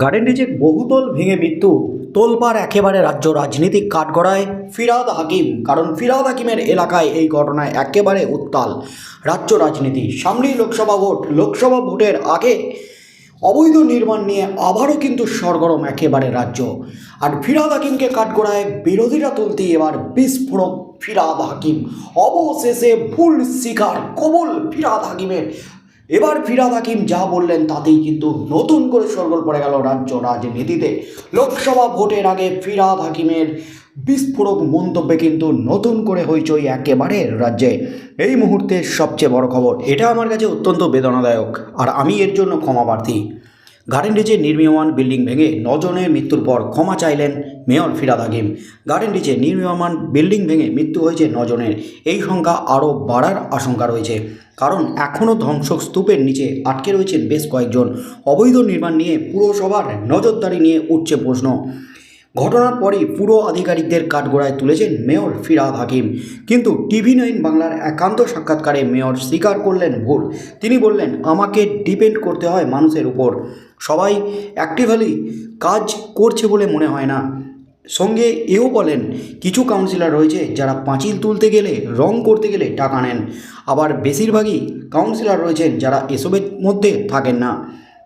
গার্ডেনরিজে বহুতল ভেঙে মৃত্যু, তোলপাড় একেবারে রাজ্য রাজনীতিক কাঠগড়ায় ফিরাদ হাকিম, কারণ ফিরাদ হাকিমের এলাকায় এই ঘটনায় একেবারে উত্তাল। রাজ্য রাজনীতি, সামনেই লোকসভা ভোট, লোকসভা ভোটের আগে অবৈধ নির্মাণ নিয়ে আবারও কিন্তু সরগরম একেবারে রাজ্য। আর ফিরাদ হাকিমকে কাঠগড়ায় বিরোধীরা তুলতে এবার বিস্ফোরক ফিরাদ হাকিম। অবশেষে ভুল শিকার কবল ফিরাদ হাকিমের এবার ফিরাদ হাকিম যা বললেন তাতেই কিন্তু নতুন করে সরগোল পড়ে গেল রাজ্য রাজনীতিতে। লোকসভা ভোটের আগে ফিরাদ হাকিমের বিস্ফোরক মন্তব্যে কিন্তু নতুন করে হইচই একেবারে রাজ্যে। এই মুহূর্তে সবচেয়ে বড় খবর, এটা আমার কাছে অত্যন্ত বেদনাদায়ক, আর আমি এর জন্য ক্ষমা প্রার্থী। নির্মীয়মান বিল্ডিং ভেঙে নজনের মৃত্যুর পর ক্ষমা চাইলেন মেয়র ফিরাদ হাকিম গার্ডেন রিচে নির্মীয়মান বিল্ডিং ভেঙে মৃত্যু হয়েছে নজনের। এই সংখ্যা আরও বাড়ার আশঙ্কা রয়েছে। কারণ এখনও ধ্বংসস্তূপের নিচে আটকে রয়েছেন বেশ কয়েকজন। অবৈধ নির্মাণ নিয়ে পুরসভার নজরদারি নিয়ে উঠছে প্রশ্ন। ঘটনার পরই পুরো আধিকারিকদের কাঠগোড়ায় তুলেছেন মেয়র ফিরাদ হাকিম কিন্তু টিভি নাইন বাংলার একান্ত সাক্ষাৎকারে মেয়র স্বীকার করলেন ভুল। তিনি বললেন, আমাকে ডিপেন্ড করতে হয় মানুষের উপর। সবাই অ্যাক্টিভালি কাজ করছে বলে মনে হয় না। সঙ্গে এও বলেন, কিছু কাউন্সিলর রয়েছে যারা পাঁচিল তুলতে গেলে, রং করতে গেলে টাকা নেন। আবার বেশিরভাগই কাউন্সিলর রয়েছেন যারা এসবের মধ্যে থাকেন না।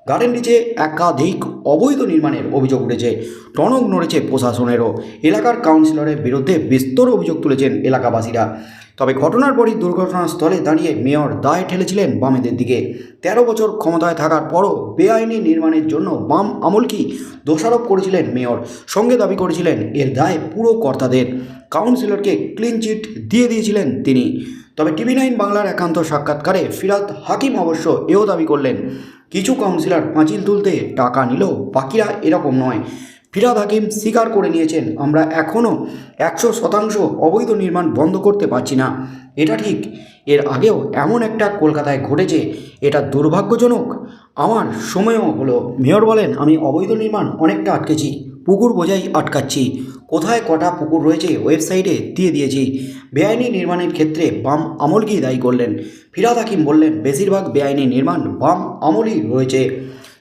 গার্ডেন রিচে একাধিক অবৈধ নির্মাণের অভিযোগ উঠেছে। টনক নড়েছে প্রশাসনেরও। এলাকার কাউন্সিলরের বিরুদ্ধে বিস্তর অভিযোগ তুলেছেন এলাকাবাসীরা। তবে ঘটনার পরই দুর্ঘটনাস্থলে দাঁড়িয়ে মেয়র দায় ঠেলেছিলেন বামেদের দিকে। তেরো বছর ক্ষমতায় থাকার পরও বেআইনি নির্মাণের জন্য বাম আমল কি দোষারোপ করেছিলেন মেয়র? সঙ্গে দাবি করেছিলেন, এর দায় পুরো কর্তাদের। কাউন্সিলরকে ক্লিন চিট দিয়ে দিয়েছিলেন তিনি। তবে টিভি নাইন বাংলার একান্ত সাক্ষাৎকারে ফিরাত হাকিম অবশ্য এও দাবি করলেন, কিছু কাউন্সিলর পাঁচিল তুলতে টাকা নিলেও বাকিরা এরকম নয়। ফিরাদ হাকিম স্বীকার করে নিয়েছেন, আমরা এখনও একশো শতাংশ অবৈধ নির্মাণ বন্ধ করতে পারছি না। এটা ঠিক। এর আগেও এমন একটা কলকাতায় ঘটেছে, এটা দুর্ভাগ্যজনক। আমার সময়ও হলো। মেয়র বলেন, আমি অবৈধ নির্মাণ অনেকটা আটকেছি। পুকুর বোঝাই আটকাচ্ছি। কোথায় কটা পুকুর রয়েছে ওয়েবসাইটে দিয়ে দিয়েছি। বেআইনি নির্মাণের ক্ষেত্রে বাম আমলকেই দায়ী করলেন। ফিরাদ হাকিম বললেন, বেশিরভাগ বেআইনি নির্মাণ বাম আমলই রয়েছে।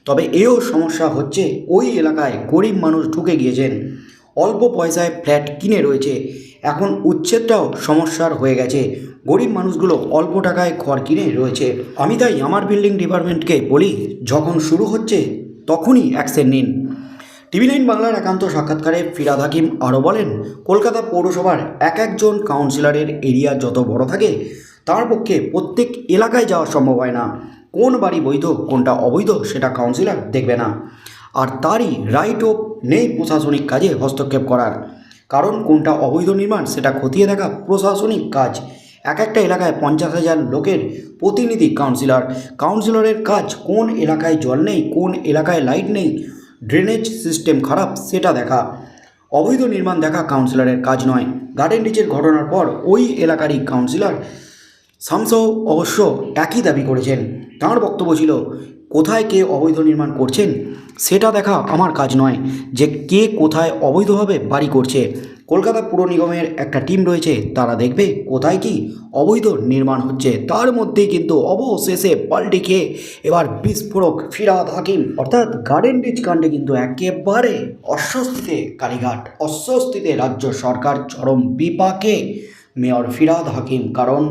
তবে এও সমস্যা হচ্ছে, ওই এলাকায় গরিব মানুষ ঢুকে গিয়েছেন। অল্প পয়সায় ফ্ল্যাট কিনে রয়েছে। এখন উচ্ছেদটাও সমস্যার হয়ে গেছে। গরিব মানুষগুলো অল্প টাকায় ঘর কিনে রয়েছে। আমি তাই আমার বিল্ডিং ডিপার্টমেন্টকে বলি, যখন শুরু হচ্ছে তখনই অ্যাকশন নিন। টিভি নাইন বাংলার একান্ত সাক্ষাৎকারে ফিরাদ হাকিম আরও বলেন, কলকাতা পৌরসভার এক একজন কাউন্সিলরের এরিয়া যত বড় থাকে, তার পক্ষে প্রত্যেক এলাকায় যাওয়া সম্ভব হয় না। কোন বাড়ি বৈধ, কোনটা অবৈধ সেটা কাউন্সিলর দেখবে না। আর তারই রাইটও নেই প্রশাসনিক কাজে হস্তক্ষেপ করার। কারণ কোনটা অবৈধ নির্মাণ সেটা খতিয়ে দেখা প্রশাসনিক কাজ। এক একটা এলাকায় পঞ্চাশ হাজার লোকের প্রতিনিধি কাউন্সিলর কাউন্সিলরের কাজ কোন এলাকায় জল নেই, কোন এলাকায় লাইট নেই ড্রেনেজ সিস্টেম খারাপ সেটা দেখা। অবৈধ নির্মাণ দেখা কাউন্সিলরের কাজ নয়। গার্ডেন রিচের ঘটনার পর ওই এলাকারই কাউন্সিলর শামসও অবশ্য একই দাবি করেছেন। তাঁর বক্তব্য ছিল, কোথায় কে অবৈধ নির্মাণ করছেন, সেটা দেখা আমার কাজ নয় যে কে কোথায় অবৈধভাবে বাড়ি করছে। কলকাতা পুর নিগমের একটা টিম রয়েছে, তারা দেখবে কোথায় কি অবৈধ নির্মাণ হচ্ছে। তার মধ্যেই কিন্তু অবশেষে পাল্টে খেয়ে এবার বিস্ফোরক ফিরাদ হাকিম। অর্থাৎ গার্ডেন রিচ কাণ্ডে কিন্তু একেবারে অস্বস্তিতে, কালীঘাট অস্বস্তিতে রাজ্য সরকার চরম বিপাকে মেয়র ফিরাদ হাকিম, কারণ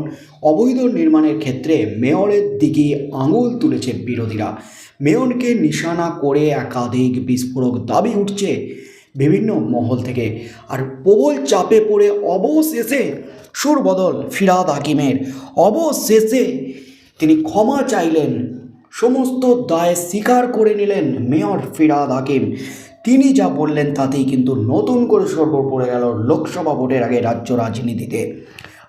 অবৈধ নির্মাণের ক্ষেত্রে মেয়রের দিকে আঙুল তুলেছে বিরোধীরা। মেয়রকে নিশানা করে একাধিক বিস্ফোরক দাবি উঠছে বিভিন্ন মহল থেকে। আর প্রবল চাপে পড়ে অবশেষে সুরবদল ফিরাদ হাকিমের। অবশেষে তিনি ক্ষমা চাইলেন, সমস্ত দায় স্বীকার করে নিলেন মেয়র ফিরাদ হাকিম। তিনি যা বললেন তাতেই কিন্তু নতুন করে সর্ব পড়ে গেল লোকসভা ভোটের আগে রাজ্য রাজনীতিতে।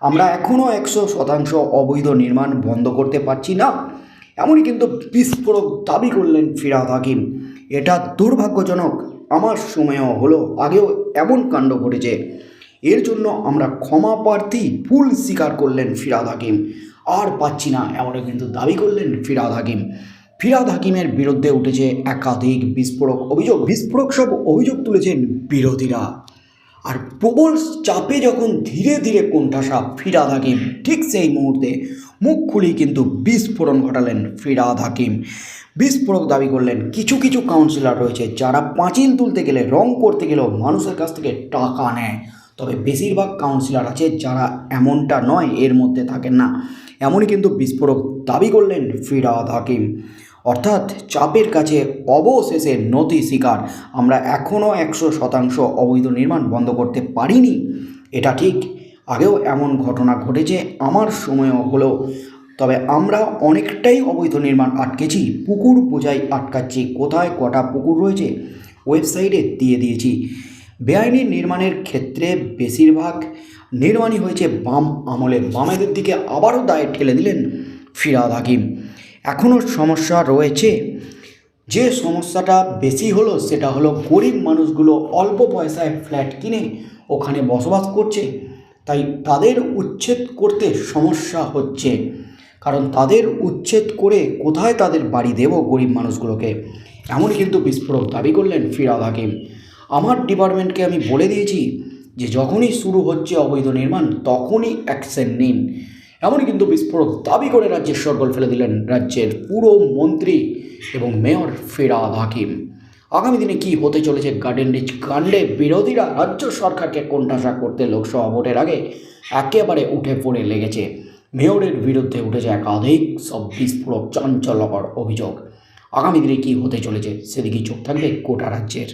আমরা এখনও একশো শতাংশ অবৈধ নির্মাণ বন্ধ করতে পারছি না। এমনই কিন্তু বিস্ফোরক দাবি করলেন ফিরাদ হাকিম। এটা দুর্ভাগ্যজনক। আমার সময়ও হলো। আগেও এমন কাণ্ড ঘটেছে। এর জন্য আমরা ক্ষমা প্রার্থী ভুল স্বীকার করলেন ফিরাদ হাকিম। আর পাচ্ছি না, এমনও কিন্তু দাবি করলেন ফিরাদ হাকিম। ফিরাদ হাকিমের বিরুদ্ধে উঠেছে একাধিক বিস্ফোরক অভিযোগ। বিস্ফোরক সব অভিযোগ তুলেছেন বিরোধীরা। আর প্রবল চাপে যখন ধীরে ধীরে কোণঠাসা ফিরাদ হাকিম, ঠিক সেই মুহূর্তে মুখ খুলেই কিন্তু বিস্ফোরণ ঘটালেন ফিরাদ হাকিম। বিস্ফোরক দাবি করলেন, কিছু কিছু কাউন্সিলর রয়েছে যারা পাঁচিল তুলতে গেলে, রং করতে গেলেও মানুষের কাছ থেকে টাকা নেয়। তবে বেশিরভাগ কাউন্সিলর আছে যারা এমনটা নয়, এর মধ্যে থাকেন না। এমনই কিন্তু বিস্ফোরক দাবি করলেন ফিরাদ হাকিম। অর্থাৎ চাপের কাছে অবশেষে নতি শিকার আমরা এখনও একশো শতাংশ অবৈধ নির্মাণ বন্ধ করতে পারিনি। এটা ঠিক। আগেও এমন ঘটনা ঘটেছে, আমার সময়ও হলো। তবে আমরা অনেকটাই অবৈধ নির্মাণ আটকেছি। পুকুর বোঝাই আটকাচ্ছি। কোথায় কটা পুকুর রয়েছে? ওয়েবসাইটে দিয়ে দিয়েছি। বেআইনি নির্মাণের ক্ষেত্রে বেশিরভাগ নির্মাণই হয়েছে বাম আমলে। বামেদের দিকে আবারও দায় ঠেলে দিলেন ফিরাদ হাকিম। এখনও সমস্যা রয়েছে। যে সমস্যাটা বেশি হলো সেটা হলো গরিব মানুষগুলো অল্প পয়সায় ফ্ল্যাট কিনে ওখানে বসবাস করছে। তাই তাদের উচ্ছেদ করতে সমস্যা হচ্ছে। কারণ তাদের উচ্ছেদ করে কোথায় তাদের বাড়ি দেব গরিব মানুষগুলোকে? এমন কিন্তু বিস্ফোরক দাবি করলেন ফিরাদ হাকিম। আমার ডিপার্টমেন্টকে আমি বলে দিয়েছি যে যখনই শুরু হচ্ছে অবৈধ নির্মাণ, তখনই অ্যাকশন নিন। এমনই কিন্তু বিস্ফোরক দাবি করে রাজ্যের সরগোল ফেলে দিলেন রাজ্যের পুরো মন্ত্রী এবং মেয়র ফিরাদ হাকিম। আগামী দিনে কি হতে চলেছে গার্ডেন রিচ কাণ্ডে? বিরোধীরা রাজ্য সরকারকে কোণঠাসা করতে লোকসভা ভোটের আগে একেবারে উঠে পড়ে লেগেছে। মেয়রের বিরুদ্ধে উঠেছে একাধিক সব বিস্ফোরক চাঞ্চল্যকর অভিযোগ। আগামী দিনে কি হতে চলেছে সেদিকেই চোখ থাকবে গোটা রাজ্যের।